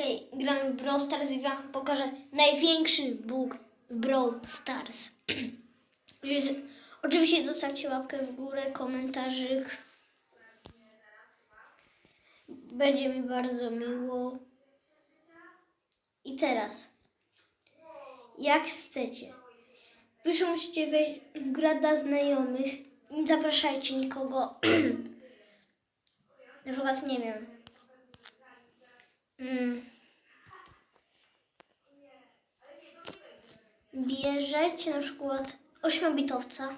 Dzisiaj gramy w Brawl Stars i wam pokażę największy bóg w Brawl Stars. Oczywiście zostawcie łapkę w górę, komentarzyk. Będzie mi bardzo miło. I teraz, jak chcecie, wejść w grę dla znajomych. Nie zapraszajcie nikogo. Na przykład, nie wiem. Mm. Bierzecie na przykład ośmiobitowca.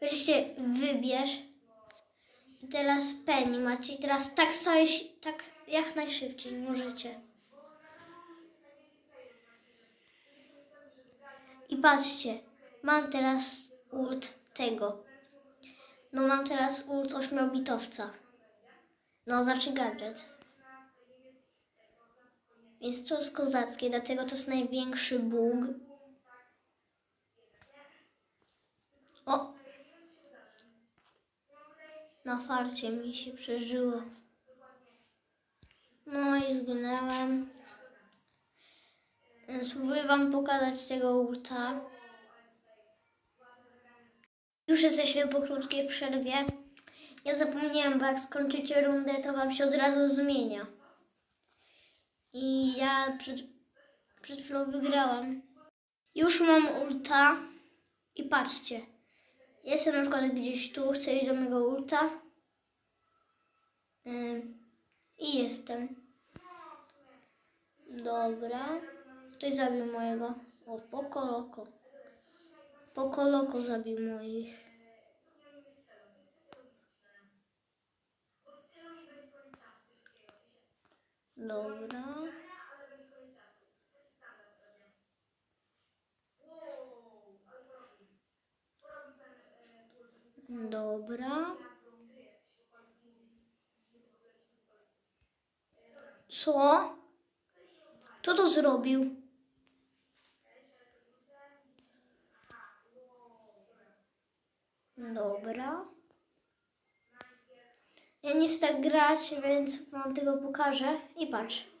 Weźcie wybierz. I teraz penny macie. I teraz tak sobie, tak jak najszybciej możecie. I patrzcie, mam teraz ult tego. No mam teraz ult ośmiobitowca. No znaczy gadżet. Więc to jest kozackie, dlatego to jest największy bóg. O! Na farcie mi się przeżyło. No i zginęłem. Spróbuję wam pokazać tego ulta. Już jesteśmy po krótkiej przerwie. Ja zapomniałam, bo jak skończycie rundę, to wam się od razu zmienia. I ja przed, przed chwilą wygrałam. Już mam ulta. I patrzcie. Jestem na przykład gdzieś tu, chcę iść do mojego ulta. Ym, I jestem. Dobra. Ktoś zabił mojego. O, pokoloko. Pokoloko zabił moich. Dobra. Dobra. Co? Kto to zrobił? Dobra. Ja nie chcę tak grać, więc wam tego pokażę. I patrz.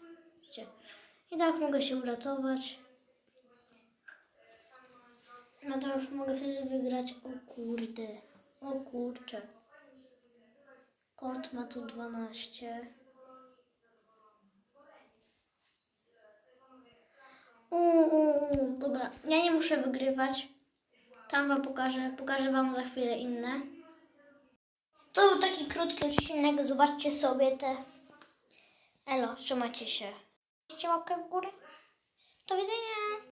I tak mogę się uratować. No to już mogę wtedy wygrać. O kurde. O kurcze. Kot ma tu 12. Uuu, dobra, ja nie muszę wygrywać. Tam wam pokażę, pokażę wam za chwilę inne. To był taki krótki odcinek, zobaczcie sobie te. Elo, trzymajcie się. Chcecie łapkę w górę? Do widzenia.